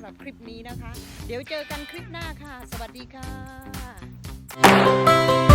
ำหรับคลิปนี้นะคะ เดี๋ยวเจอกันคลิปหน้าค่ะ สวัสดีค่ะ